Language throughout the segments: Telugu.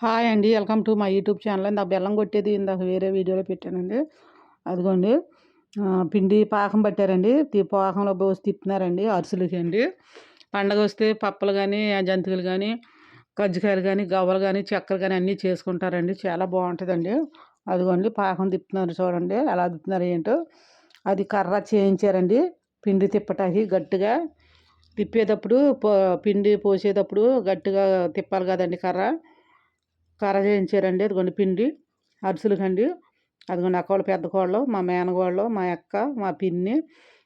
హాయ్ అండి welcome to my YouTube channel ఇందాక బెల్లం కొట్టేది ఇందాక వేరే వీడియోలో పెట్టానండి. అదిగోండి పిండి పాకం పట్టారండి. పాకంలో పోసి తిప్పుతున్నారండి అరిసెలకి అండి. పండగ వస్తే పప్పలు కానీ జంతికలు కానీ కజ్జికాయలు కానీ గవ్వలు కానీ చక్కెర కానీ అన్నీ చేసుకుంటారండి. చాలా బాగుంటుందండి. అదిగోండి పాకం తిప్పుతున్నారు చూడండి ఎలా తిప్పుతున్నారు ఏంటో. అది కర్ర చేయించారండి. పిండి తిప్పటానికి గట్టిగా తిప్పేటప్పుడు పిండి పోసేటప్పుడు గట్టిగా తిప్పాలి కదండి కర్ర. కర్ర చేయించారండి అదిగోండి పిండి అరిసెలకండి అదిగోండి అక్క వాళ్ళు పెద్ద కోళ్ళు మా మేనగోళ్ళు మా అక్క మా పిన్ని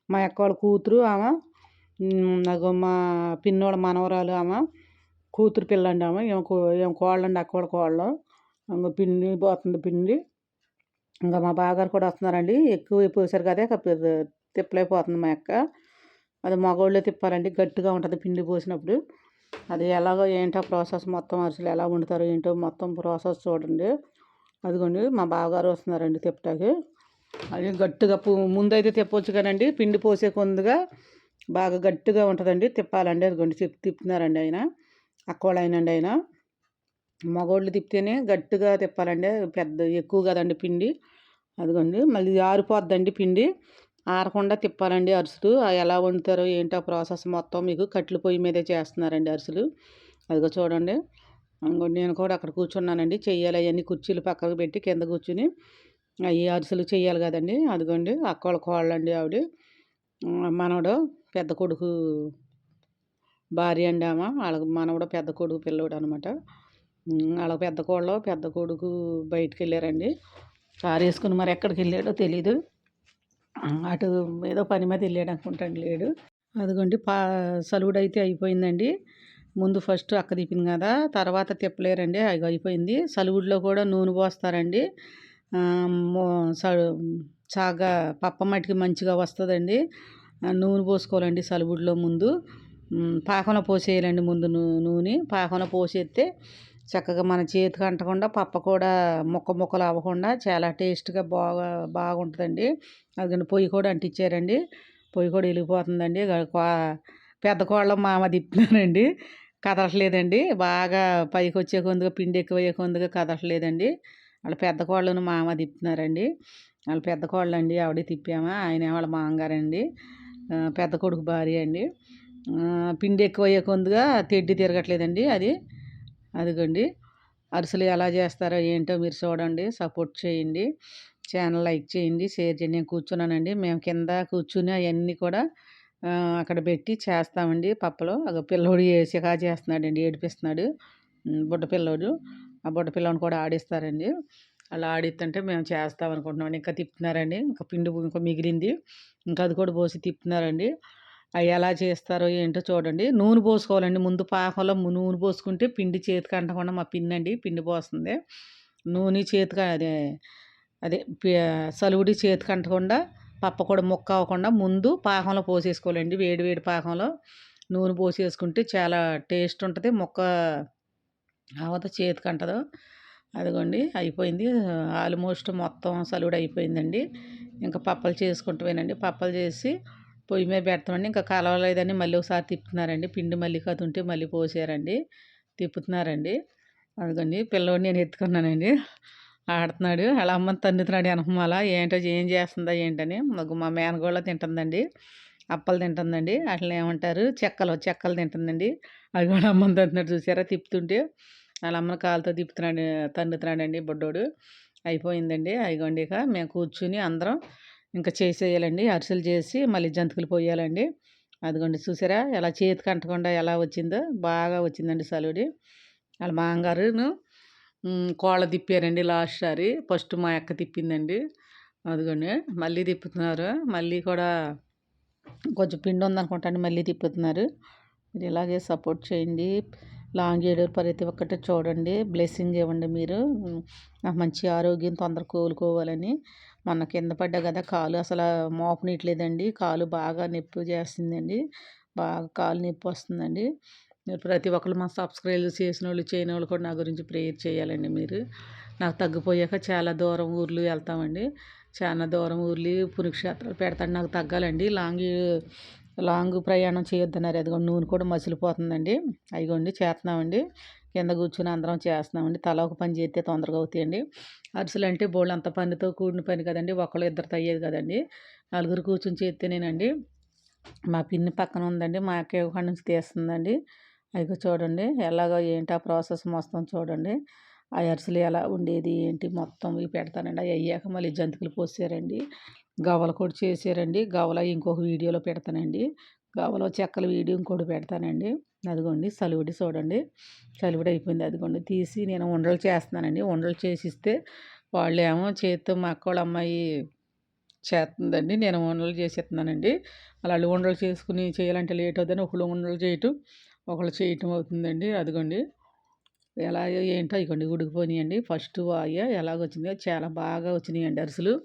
మా అక్క వాళ్ళ కూతురు ఆమె నాకు మా పిన్నోళ్ళ మనవరాలు ఆమె కూతురు పిల్లండి ఆమె ఏం ఏం కోళ్ళు అండి వాళ్ళ కోళ్ళు. ఇంకో పిండి పోతుంది పిండి. ఇంకా మా బాగారు కూడా వస్తున్నారండి. ఎక్కువ పోసారు కదా తిప్పలేకపోతుంది మా అక్క. అది మగవాళ్ళే తిప్పాలండి. గట్టిగా ఉంటుంది పిండి పోసినప్పుడు. అది ఎలాగో ఏంటో ప్రాసెస్ మొత్తం అరిసెలు ఎలా వండుతారో ఏంటో మొత్తం ప్రాసెస్ చూడండి. అదిగోండి మా బావగారు వస్తున్నారండి తిప్పటాకి అది గట్టిగా ముందైతే తిప్పవచ్చు కానండి పిండి పోసే కొందుగా బాగా గట్టిగా ఉంటుందండి తిప్పాలండి. అదిగోండి తిప్పి తిప్పుతున్నారండి ఆయన అక్కోళ్ళు అయినండి ఆయన. మగోళ్ళు తిప్పితేనే గట్టిగా తిప్పాలండి పెద్ద ఎక్కువ కదండి పిండి. అదిగోండి మళ్ళీ ఆరిపోద్దండి పిండి. ఆరకుండా తిప్పాలండి అరిసెలు. ఎలా వండుతారో ఏంటో ప్రాసెస్ మొత్తం మీకు కట్టెల పొయ్యి మీదే చేస్తున్నారండి అరిసెలు. అదిగో చూడండి. నేను కూడా అక్కడ కూర్చున్నానండి. చెయ్యాలి అవన్నీ కుర్చీలు పక్కకు పెట్టి కింద కూర్చుని అవి అరిసెలు చెయ్యాలి కదండి. అదిగోండి. అక్కవాళ్ళ కోళ్ళండి ఆవిడ. మనవడు పెద్ద కొడుకు భార్య అండి ఆమె. వాళ్ళకి మనవడు పెద్ద కొడుకు పిల్లడు అనమాట వాళ్ళ పెద్ద కోళ్ళు పెద్ద కొడుకు బయటికి వెళ్ళారండి. కారు వేసుకుని మరి ఎక్కడికి వెళ్ళాడో తెలీదు. అటు ఏదో పని మీద వెళ్ళాడు అనుకుంటాను లేడు. అదిగోండి పా సలువుడు అయితే అయిపోయిందండి. ముందు ఫస్ట్ అక్క తిప్పింది కదా తర్వాత తిప్పలేరండి. అది అయిపోయింది. సలువుడిలో కూడా నూనె పోస్తారండి. చాగా పప్ప మట్టికి మంచిగా వస్తుందండి. నూనె పోసుకోవాలండి సలువుడిలో ముందు. పాకంలో పోసేయాలండి ముందు నూనె. పాకంలో పోసేస్తే చక్కగా మన చేతికి అంటకుండా పప్ప కూడా ముక్క ముక్కలు అవ్వకుండా చాలా టేస్ట్గా బాగా బాగుంటుందండి. అది పొయ్యి కూడా అంటించారండి పొయ్యి కూడా వెళ్ళిపోతుందండి పెద్ద కోళ్ళ మామ తిప్పినారండి. కదలట్లేదండి. బాగా పైకి వచ్చే కొందుగా పిండి ఎక్కువ కొందుగా కదలట్లేదండి. వాళ్ళ పెద్ద కోళ్ళను మామ తిప్పుతున్నారండి వాళ్ళ పెద్ద కోళ్ళు అండి ఆవిడ తిప్పామా. ఆయన వాళ్ళ మామగారండి. పెద్ద కొడుకు భార్య అండి. పిండి ఎక్కువ అయ్యే కొందుగా తెడ్డి తిరగట్లేదండి అది. అదిగోండి. అరిసెలు ఎలా చేస్తారో ఏంటో మీరు చూడండి. సపోర్ట్ చేయండి. ఛానల్ లైక్ చేయండి. షేర్ చేయండి. నేను కూర్చున్నానండి. మేము కింద కూర్చుని అవన్నీ కూడా అక్కడ పెట్టి చేస్తామండి. పప్పలో ఒక పిల్లోడు సికా చేస్తున్నాడండి. ఏడిపిస్తున్నాడు. బుడ్డ పిల్లోడు. ఆ బుడ్డ పిల్లని కూడా ఆడిస్తారండి. అలా ఆడిస్తుంటే మేము చేస్తాం అనుకుంటున్నాం ఇంకా తిప్పుతున్నారండి. ఇంకా పిండి ఇంకా మిగిలింది. ఇంకా అది కూడా పోసి తిప్పుతున్నారండి. అవి ఎలా చేస్తారో ఏంటో చూడండి. నూనె పోసుకోవాలండి. ముందు పాకంలో నూనె పోసుకుంటే పిండి చేతికి అంటకుండా మా పిండి అండి పిండి పోస్తుంది. నూనె చేతికి అదే అదే సలువుడి చేతికి అంటకుండా పప్ప కూడా ముక్క అవ్వకుండా ముందు పాకంలో పోసేసుకోవాలండి. వేడి వేడి పాకంలో నూనె పోసేసుకుంటే చాలా టేస్ట్ ఉంటుంది. ముక్క అవత చేతికి అంటదు. అదిగోండి అయిపోయింది. ఆల్మోస్ట్ మొత్తం సలువుడు అయిపోయిందండి. ఇంకా పప్పలు చేసుకుంటూ పప్పలు చేసి పొయ్యి మీద పెడతామండి. ఇంకా కలవలేదని మళ్ళీ ఒకసారి తిప్పుతున్నారండి. పిండి మళ్ళీ కదుంటే మళ్ళీ పోసారండి. తిప్పుతున్నారండి. అదిగోండి పిల్లవాడిని నేను ఎత్తుకున్నానండి. ఆడుతున్నాడు. అలా అమ్మని తన్నుతున్నాడు వెనకమాల. ఏంటో ఏం చేస్తుందా ఏంటని. మాకు మా మేనగోళ్ళ తింటుందండి. అప్పలు తింటుందండి. అట్లా ఏమంటారు? చెక్కలు చెక్కలు తింటుందండి. అది కూడా అమ్మని తంటున్నాడు చూసారా? తిప్పుతుంటే వాళ్ళ అమ్మని కాలుతో తిప్పుతున్నాడు తన్నుతున్నాడండి బొడ్డోడు. అయిపోయిందండి. అయిగోండి ఇక మేము కూర్చుని అందరం ఇంకా చేసేయాలండి. అరిసెలు చేసి మళ్ళీ జంతికలు పోయాలండి. అదిగోండి చూసారా ఎలా చేతికి అంటకుండా ఎలా వచ్చిందో బాగా వచ్చిందండి సలుడి. వాళ్ళ మామగారును కోళ్ళ తిప్పారండి లాస్ట్ సారి. ఫస్ట్ మా అక్క తిప్పిందండి. అదిగోండి మళ్ళీ తిప్పుతున్నారు. మళ్ళీ కూడా కొంచెం పిండి ఉందనుకుంటాను మళ్ళీ తిప్పుతున్నారు. మీరు ఇలాగే సపోర్ట్ చేయండి. లాంగ్ ఏడూరు ప్రతి ఒక్కటి చూడండి. బ్లెస్సింగ్ ఇవ్వండి మీరు. నాకు మంచి ఆరోగ్యం తొందర కోలుకోవాలని మొన్న కింద పడ్డా కదా! కాలు అసలు మోపనిట్లేదండి కాలు బాగా నొప్పి చేస్తుందండి. బాగా కాలు నొప్పి వస్తుందండి. మీరు ప్రతి ఒక్కరు మా సబ్స్క్రైబ్ చేసిన వాళ్ళు చేయని వాళ్ళు కూడా నా గురించి ప్రేయర్ చేయాలండి మీరు. నాకు తగ్గిపోయాక చాలా దూరం ఊర్లు వెళ్తామండి. చాలా దూరం ఊర్లు పురుక్షేత్రాలు పెడతాను. నాకు తగ్గాలండి. లాంగ్ లాంగ్ ప్రయాణం చేయొద్దన్నారు. అదిగోండి నూనె కూడా మసిలిపోతుందండి. అదిగోండి చేస్తున్నామండి. కింద కూర్చొని అందరం చేస్తున్నామండి. తల ఒక పని చేస్తే తొందరగా అవుతాయండి. అరిసెలు అంటే బోళ్ళు అంత పనితో కూడిన పని కదండి. ఒకళ్ళు ఇద్దరితో అయ్యేది కదండి. నలుగురు కూర్చొని చేస్తేనేనండి మా పిన్ని పక్కన ఉందండి. మా అక్క ఒకటి నుంచి తీస్తుందండి. అయితే చూడండి. ఎలాగో ఏంటి ఆ ప్రాసెస్ మొత్తం చూడండి. ఆ అరిసెలు ఎలా ఉండేది ఏంటి మొత్తం ఇవి పెడతానండి. అవి అయ్యాక మళ్ళీ జంతికలు పోసారండి. గవలు కూడా చేసారండి. గవల ఇంకొక వీడియోలో పెడతానండి. గవలో చెక్కల వీడియో ఇంకోటి పెడతానండి. అదిగోండి సలివిడి చూడండి సలివిడి అయిపోయింది అదిగోండి. తీసి నేను ఉండలు చేస్తున్నానండి. ఉండలు చేసిస్తే వాళ్ళు ఏమో చేతితో మా అక్క అమ్మాయి చేస్తుందండి నేను ఉండలు చేసేస్తున్నానండి. అలా ఉండలు చేసుకుని చేయాలంటే లేట్ అవుతుందని ఒకళ్ళు ఉండలు చేయటం ఒకళ్ళు చేయటం అవుతుందండి. అదిగోండి. ఎలా ఏంటో ఇవ్వండి ఉడికిపోయినాయండి. ఫస్ట్ వాయ ఎలాగొచ్చిందో చాలా బాగా వచ్చినాయండి అరిసెలు.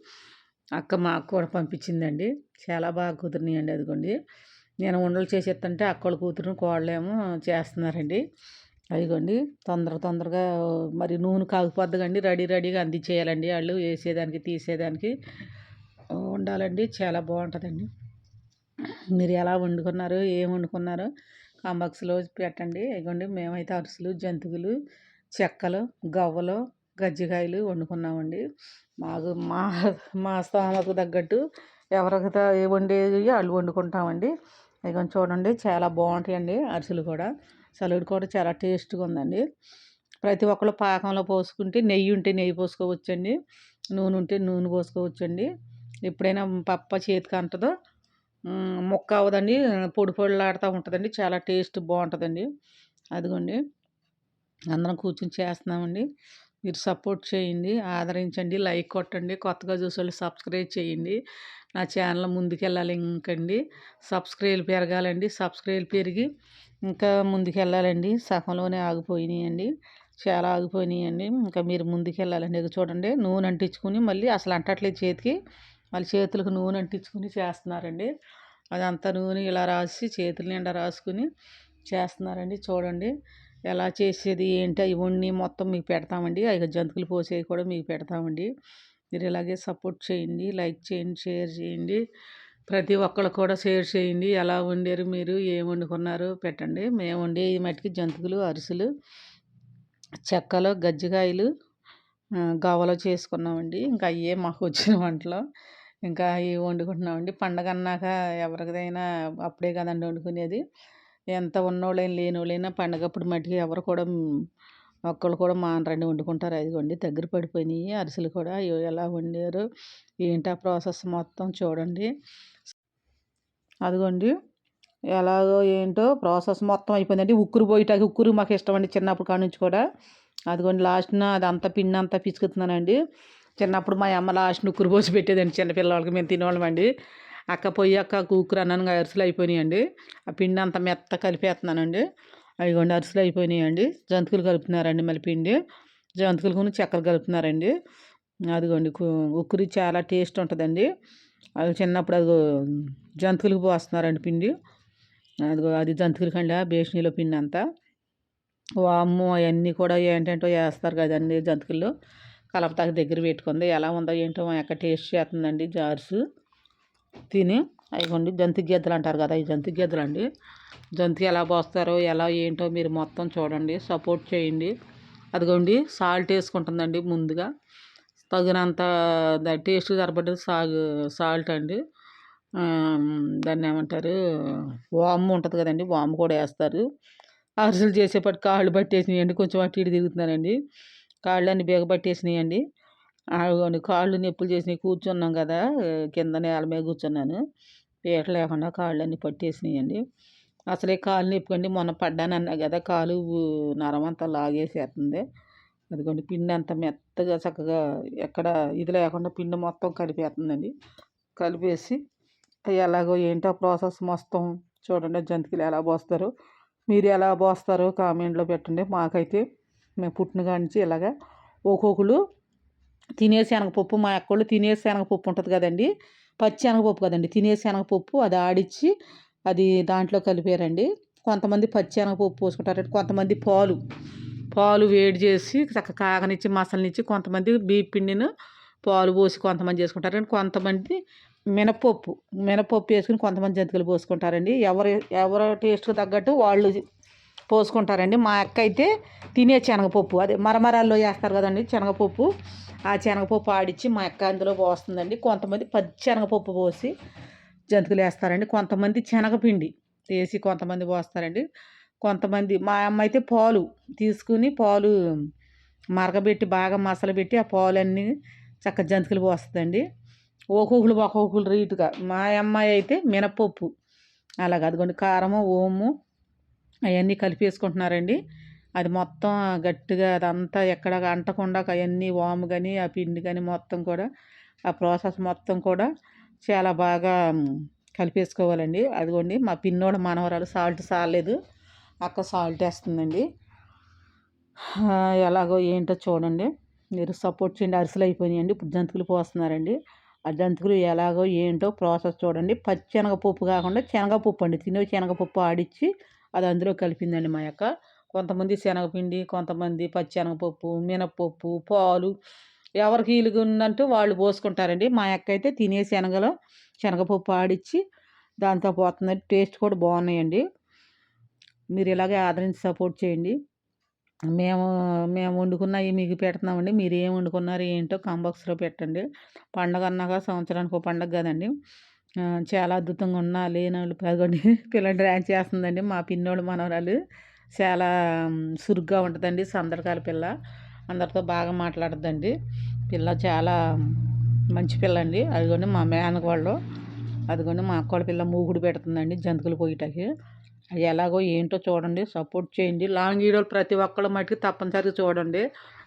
అక్క మా అక్క కూడా పంపించిందండి. చాలా బాగా కుదిరినాయండి అదిగోండి. నేను ఉండలు చేసేస్తుంటే అక్కల కూతురు కోళ్ళేమో చేస్తున్నారండి. అదిగోండి తొందర తొందరగా మరి నూనె కాగిపోద్ది రెడీ రెడీగా అందించేయాలండి వాళ్ళు వేసేదానికి తీసేదానికి. ఉండాలండి చాలా బాగుంటుందండి. మీరు ఎలా వండుకున్నారు ఏం వండుకున్నారు కాంబాక్స్లో పెట్టండి. ఇదిగోండి మేమైతే అరుసులు జంతువులు చెక్కలు గవ్వలు గజ్జికాయలు వండుకున్నామండి. మాకు మా మా స్థానకు తగ్గట్టు ఎవరికి వండేది వాళ్ళు వండుకుంటామండి. ఇదిగో చూడండి చాలా బాగుంటాయండి అరిసెలు కూడా. సలుడు కూడా చాలా టేస్ట్గా ఉందండి. ప్రతి ఒక్కళ్ళు పాకంలో పోసుకుంటే నెయ్యి ఉంటే నెయ్యి పోసుకోవచ్చండి. నూనె ఉంటే నూనె పోసుకోవచ్చండి. ఎప్పుడైనా పప్ప చేతికి అంటదో ముక్క అవ్వదండి పొడి పొడిలాడుతూ ఉంటుందండి. చాలా టేస్ట్ బాగుంటుందండి. అదిగోండి అందరం కూర్చొని చేస్తున్నామండి. మీరు సపోర్ట్ చేయండి ఆదరించండి లైక్ కొట్టండి కొత్తగా చూసే సబ్స్క్రైబ్ చేయండి. నా ఛానల్ ముందుకెళ్ళాలి ఇంకండి. సబ్స్క్రైబ్ పెరగాలండి. సబ్స్క్రైబ్ పెరిగి ఇంకా ముందుకెళ్ళాలండి. సగంలోనే ఆగిపోయినాయండి. చాలా ఆగిపోయినాయండి. ఇంకా మీరు ముందుకెళ్ళాలండి. ఇక చూడండి నూనె అంటించుకుని మళ్ళీ అసలు అంటట్లేదు చేతికి. మళ్ళీ చేతులకు నూనె అంటించుకుని చేస్తున్నారండి. అదంతా నూనె ఇలా రాసి చేతుల నిండా రాసుకుని చేస్తున్నారండి. చూడండి ఎలా చేసేది ఏంటి ఇవన్నీ మొత్తం మీకు పెడతామండి. అవి జంతుకులు పోసేవి కూడా మీకు పెడతామండి. మీరు ఇలాగే సపోర్ట్ చేయండి లైక్ చేయండి షేర్ చేయండి. ప్రతి ఒక్కరు కూడా షేర్ చేయండి. ఎలా వండారు మీరు ఏం వండుకున్నారు పెట్టండి. మేము వండే ఈ మట్టికి జంతువులు అరిసెలు చెక్కలు గజ్జికాయలు గవలో చేసుకున్నామండి. ఇంకా అయ్యే మాకు వచ్చిన వంటలు. ఇంకా అవి వండుకుంటున్నామండి. పండగ అన్నాక ఎవరికైనా అప్పుడే కదండి వండుకునేది. ఎంత ఉన్నోళ్ళైనా లేనోళ్ళైనా పండగప్పుడు మట్టికి ఎవరు కూడా ఒక్కళ్ళు కూడా మానరండి వండుకుంటారు. అదిగోండి దగ్గర పడిపోయినాయి. అరిసెలు కూడా ఎలా వండారు ఏంటి ఆ ప్రాసెస్ మొత్తం చూడండి. అదిగోండి. ఎలాగో ఏంటో ప్రాసెస్ మొత్తం అయిపోయిందండి. ఉక్కురు పోయిటాకి ఉక్కురు మాకు ఇష్టం అండి చిన్నప్పుడు కాడ నుంచి కూడా. అదిగోండి లాస్ట్న అదంతా పిండి అంతా పిసుకుతున్నానండి చిన్నప్పుడు మా అమ్మ లాస్ట్ ఉక్కురు పోసి పెట్టేదండి చిన్నపిల్లలకి మేము తినేవాళ్ళమండి అక్క పొయ్యి అక్క కూకురు అన్నాను అరిసెలు అయిపోయినాయండి. ఆ పిండి అంతా మెత్త కలిపేస్తున్నానండి. అవిగోండి అరిసెలు అయిపోయినాయండి. జంతికలు కలుపుతున్నారండి మళ్ళీ పిండి. జంతికలు కొన్ని చక్కెర కలుపుతున్నారండి. అదిగోండి ఉక్కురి చాలా టేస్ట్ ఉంటుందండి. అది చిన్నప్పుడు అది జంతికలకు పోస్తున్నారండి పిండి. అదిగో అది జంతువులకి అండి బేషనీలో పిండి అంతా. వాము అవన్నీ కూడా ఏంటంటో వేస్తారు కదండి జంతికలు. కలపతాకి దగ్గర పెట్టుకుంది. ఎలా ఉందో ఏంటో ఎక్కడ టేస్ట్ చేస్తుందండి జార్స్. తిని అవిగోండి జంతు గెద్దలు అంటారు కదా ఈ జంతు గెద్దలు అండి. జంతు ఎలా పోస్తారో ఎలా ఏంటో మీరు మొత్తం చూడండి సపోర్ట్ చేయండి. అదిగోండి సాల్ట్ వేసుకుంటుందండి ముందుగా. తగినంత టేస్ట్ సరిపడ్డది సాగు సాల్ట్ అండి. దాన్ని ఏమంటారు వాము ఉంటుంది కదండి వాము కూడా వేస్తారు. అరిసెలు చేసేపటి కాళ్ళు పట్టేసినాయండి కొంచెం అటు ఇటు తిరుగుతున్నానండి కాళ్ళు అన్ని బిగపట్టేసినాయండి. అదిగోండి కాళ్ళు నొప్పులు చేసినాయి. కూర్చున్నాం కదా. కింద నేల మీద కూర్చున్నాను. పీట లేకుండా కాళ్ళు అన్నీ పట్టేసినాయండి. అసలే కాళ్ళు నొప్పుకండి మొన్న పడ్డాను అన్నా కదా. కాలు నరమంతా లాగేసేస్తుంది అదిగోండి. పిండి అంత మెత్తగా చక్కగా ఎక్కడ ఇది లేకుండా పిండి మొత్తం కలిపేస్తుందండి కలిపేసి ఎలాగో ఏంటో ప్రాసెస్ మొత్తం చూడండి. జంతికలు ఎలా పోస్తారు. మీరు ఎలా పోస్తారో కామెంట్లో పెట్టండి. మాకైతే మేము పుట్టిన కాడి నుంచి ఇలాగా ఒక్కొక్కరు తినేసి శనగపప్పు మా అక్కళ్ళు తినేసి శనగపప్పు ఉంటుంది కదండి. పచ్చి శనగపప్పు కదండి. తినేసి శనగపప్పు అది ఆడిచ్చి అది దాంట్లో కలిపారండి. కొంతమంది పచ్చి శనగపప్పు పోసుకుంటారండి. కొంతమంది పాలు. పాలు వేడి చేసి చక్క కాగనిచ్చి మసలనిచ్చి కొంతమంది బీప్ పిండిని పాలు పోసి కొంతమంది చేసుకుంటారండి. కొంతమంది మినపప్పు. మినపప్పు వేసుకుని కొంతమంది జంతికలు పోసుకుంటారండి. ఎవరు ఎవరు టేస్ట్కి తగ్గట్టు వాళ్ళు పోసుకుంటారండి. మా అక్క అయితే తినే శనగపప్పు. అదే మరమరాల్లో వేస్తారు కదండి శనగపప్పు. ఆ శనగపప్పు ఆడిచ్చి మా అక్క అందులో పోస్తుందండి. కొంతమంది పది శనగపప్పు పోసి జంతికలు వేస్తారండి. కొంతమంది శనగపిండి వేసి కొంతమంది పోస్తారండి. కొంతమంది మా అమ్మ అయితే పాలు తీసుకుని పాలు మరగబెట్టి బాగా మసలు పెట్టి ఆ పాలన్నీ చక్క జంతికలు పోస్తుందండి. ఒక్కొక్కరు ఒక్కొక్కరు రీటుగా మా అమ్మాయి అయితే మినపప్పు అలాగ అదిగోండి కారము ఓము అవన్నీ కలిపేసుకుంటున్నారండి. అది మొత్తం గట్టిగా అదంతా ఎక్కడ అంటకుండా అవన్నీ వాము కానీ ఆ పిండి కానీ మొత్తం కూడా ఆ ప్రాసెస్ మొత్తం కూడా చాలా బాగా కలిపేసుకోవాలండి. అదిగోండి మా పిన్నోడు మనవరాలు సాల్ట్ సాలేదు అక్క సాల్ట్ వేస్తుందండి. ఎలాగో ఏంటో చూడండి. మీరు సపోర్ట్ చేయండి అరిసెలు అయిపోయినాయండి ఇప్పుడు జంతికలు పోస్తున్నారండి. ఆ జంతికలు ఎలాగో ఏంటో ప్రాసెస్ చూడండి. పచ్చి శనగపప్పు కాకుండా శనగపప్పు అండి తినే శనగపప్పు ఆడిచ్చి అది అందులో కలిపిందండి మా యొక్క కొంతమంది శనగపిండి కొంతమంది పచ్చెనగపప్పు మినప్పప్పు పాలు ఎవరికి ఇలుగుందంటూ వాళ్ళు పోసుకుంటారండి. మా అక్క అయితే తినే శనగలో శనగపప్పు ఆడిచ్చి దాంతో పోతుందండి టేస్ట్ కూడా బాగున్నాయండి. మీరు ఇలాగే ఆదరించి సపోర్ట్ చేయండి. మేము మేము వండుకున్నవి మీకు పెడుతున్నామండి. మీరు ఏం వండుకున్నారు ఏంటో కాంబాక్స్లో పెట్టండి. పండగ అన్నాక సంవత్సరానికి ఒక పండగ కదండి. చాలా అద్భుతంగా ఉన్నా లేనోళ్ళు పదకొండు పిల్లలు డ్యాన్స్ చేస్తుందండి. మా పిన్నోళ్ళు మనవరాలు చాలా సురుగ్గా ఉంటుందండి సందరకాల పిల్ల. అందరితో బాగా మాట్లాడుతుందండి పిల్ల చాలా మంచి పిల్ల అండి అదిగోండి మా మేనగోళ్ళు అదిగోండి మా అక్కోళ్ళ పిల్ల మూగుడు పెడుతుందండి జంతుకులు పోయిటకి అది ఎలాగో ఏంటో చూడండి సపోర్ట్ చేయండి. లాంగ్ వీడియోలు ప్రతి ఒక్కళ్ళ మటుకు తప్పనిసరిగా చూడండి.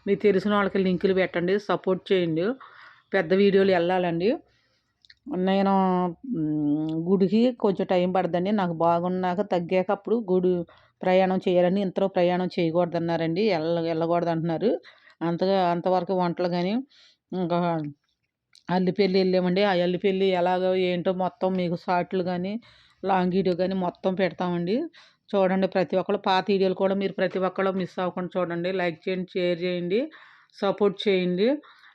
మీకు తెలిసిన వాళ్ళకి లింకులు పెట్టండి సపోర్ట్ చేయండి. పెద్ద వీడియోలు వెళ్ళాలండి. నేను గుడికి కొంచెం టైం పడుతుందండి నాకు బాగున్నాక తగ్గాక అప్పుడు గుడి ప్రయాణం చేయాలని ఇంతలో ప్రయాణం చేయకూడదన్నారండి. వెళ్ళ వెళ్ళకూడదు అంటున్నారు అంతగా అంతవరకు వంటలు కానీ ఇంకా అల్లిపెల్లి వెళ్ళామండి. ఆ అల్లిపెల్లి ఎలాగో ఏంటో మొత్తం మీకు షార్ట్లు కానీ లాంగ్ వీడియో కానీ మొత్తం పెడతామండి. చూడండి ప్రతి ఒక్కరు పాత వీడియోలు కూడా మీరు ప్రతి ఒక్కరు మిస్ అవ్వకుండా చూడండి. లైక్ చేయండి షేర్ చేయండి సపోర్ట్ చేయండి.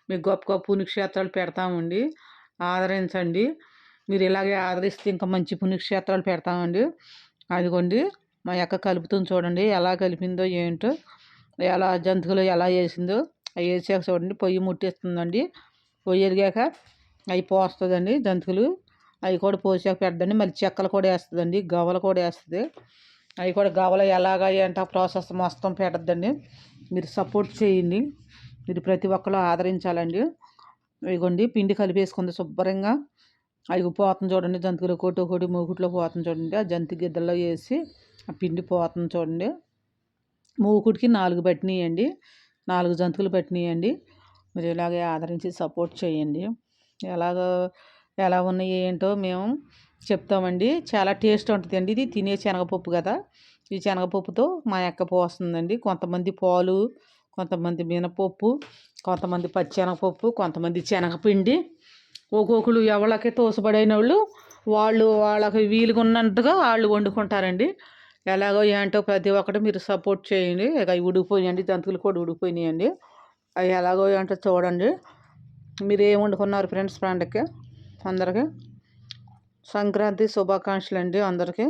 మీకు గొప్ప గొప్ప పుణ్యక్షేత్రాలు పెడతామండి. ఆదరించండి. మీరు ఇలాగే ఆదరిస్తే ఇంకా మంచి పుణ్యక్షేత్రాలు పెడతామండి. అదిగోండి మా యొక్క కలుపుతుంది చూడండి ఎలా కలిపిందో ఏంటో ఎలా జంతువులు ఎలా వేసిందో అవి వేసాక చూడండి పొయ్యి ముట్టిస్తుందండి. పొయ్యి ఎదిగాక అవి పోస్తుందండి జంతువులు అవి కూడా పోసాక పెడదండి మళ్ళీ చెక్కలు కూడా వేస్తుందండి గవలు కూడా వేస్తుంది. అవి కూడా గవలు ఎలాగ ఏంటో ప్రాసెస్ మొత్తం పెట్టద్దండి. మీరు సపోర్ట్ చేయండి. మీరు ప్రతి ఒక్కరు ఆదరించాలండి. ఇగోండి పిండి కలిపేసుకుంది శుభ్రంగా. అవి పోతుంది చూడండి జంతికలు ఒకటి ఒకటి మూకుట్లో పోతుంది చూడండి. ఆ జంతి గిద్దల్లో వేసి ఆ పిండి పోతుంది చూడండి. మూకుడికి నాలుగు పట్టినాయండి. నాలుగు జంతువులు పట్టినాయండి. మీరు ఇలాగే ఆదరించి సపోర్ట్ చేయండి. ఎలాగో ఎలా ఉన్నాయి ఏంటో మేము చెప్తామండి. చాలా టేస్ట్ ఉంటుందండి ఇది. తినే శనగపప్పు కదా. ఈ శనగపప్పుతో మా ఎక్క పోస్తుందండి. కొంతమంది పాలు కొంతమంది మినపప్పు కొంతమంది పచ్చెనగపప్పు కొంతమంది శనగపిండి. ఒక్కొక్కరు ఎవరికి తోసపడైన వాళ్ళు వాళ్ళు వాళ్ళకి వీలుగా ఉన్నట్టుగా వాళ్ళు వండుకుంటారండి. ఎలాగో ఏంటో ప్రతి ఒక్కటి మీరు సపోర్ట్ చేయండి. ఇక ఉడికిపోయాయండి జంతువులు కూడా ఉడికిపోయినాయండి. అవి ఎలాగో ఏంటో చూడండి. మీరు ఏం వండుకున్నారు ఫ్రెండ్స్ ఫ్రెండ్కి అందరికీ సంక్రాంతి శుభాకాంక్షలు అండి అందరికీ.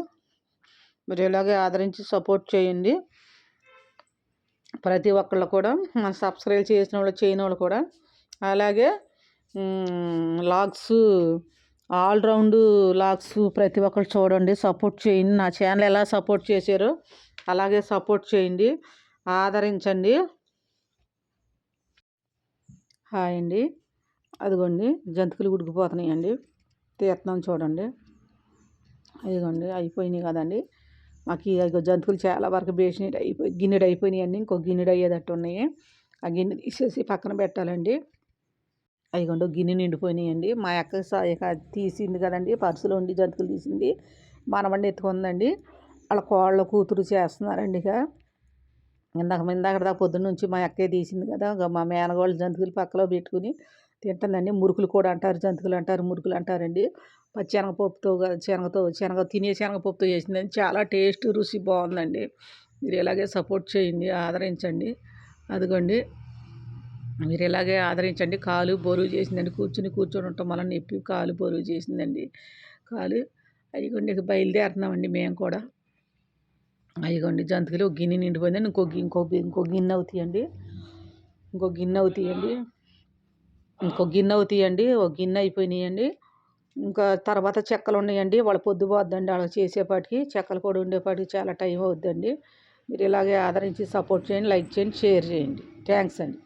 మీరు ఇలాగే ఆదరించి సపోర్ట్ చేయండి. ప్రతి ఒక్కళ్ళు కూడా మన సబ్స్క్రైబ్ చేసిన వాళ్ళు చేయని వాళ్ళు కూడా. అలాగే లాగ్స్ ఆల్రౌండ్ లాగ్స్ ప్రతి ఒక్కరు చూడండి. సపోర్ట్ చేయండి. నా ఛానల్ ఎలా సపోర్ట్ చేశారో అలాగే సపోర్ట్ చేయండి. ఆదరించండి. హాయ్ అండి. అదిగోండి జంతికలు ఉడికిపోతున్నాయండి. తీర్థం చూడండి. అదిగోండి అయిపోయినాయి కదండి. మాకు ఇక జంతువులు చాలా వరకు బేసినట్టు అయిపోయి గిన్నెడు అయిపోయినాయండి ఇంకో గిన్నెడు అయ్యేటట్టు ఉన్నాయి. ఆ గిన్నె తీసేసి పక్కన పెట్టాలండి. అదిగోండి గిన్నె నిండిపోయినాయండి. మా అక్క తీసింది కదండి పర్సులో ఉండి జంతువులు తీసింది. మనమండి ఎత్తుకుందండి. వాళ్ళ కోళ్ళ కూతురు చేస్తున్నారండి ఇక. ఇందాక ఇందాక దాకా పొద్దున్న నుంచి మా అక్కే తీసింది కదా మా మేనగోళ్ళ జంతువులు పక్కలో పెట్టుకుని తింటుందండి. మురుకులు కూడా అంటారు జంతుకులు అంటారు మురుకులు అంటారండి. పచ్చెనగపప్పుతో శనగతో శనగ తినే శనగపప్పుతో చేసిందని చాలా టేస్ట్ రుచి బాగుందండి. మీరు ఇలాగే సపోర్ట్ చేయండి ఆదరించండి. అదిగోండి. మీరు ఇలాగే ఆదరించండి. కాలు బరువు చేసిందండి. కూర్చుని కూర్చొని ఉంటాం మళ్ళీ నొప్పి కాలు బరువు చేసిందండి. కాలు అదిగోండి. బయలుదేరుతున్నామండి మేము కూడా. అదిగోండి. జంతికలు ఒక గిన్నె నిండిపోయిందండి. ఇంకో ఇంకో ఇంకో గిన్నె అవుతాయండి. ఇంకో గిన్నె అవుతాయండి. ఇంకో గిన్నె అవుతాయండి ఒక గిన్నె అయిపోయినాయండి. ఇంకా తర్వాత చెక్కలు ఉన్నాయండి వాళ్ళ పొద్దుపోద్దండి అలా చేసేపాటికి. చెక్కలు కూడా ఉండేపాటికి చాలా టైం అవుద్దండి. మీరు ఇలాగే ఆదరించి సపోర్ట్ చేయండి లైక్ చేయండి షేర్ చేయండి. థ్యాంక్స్ అండి.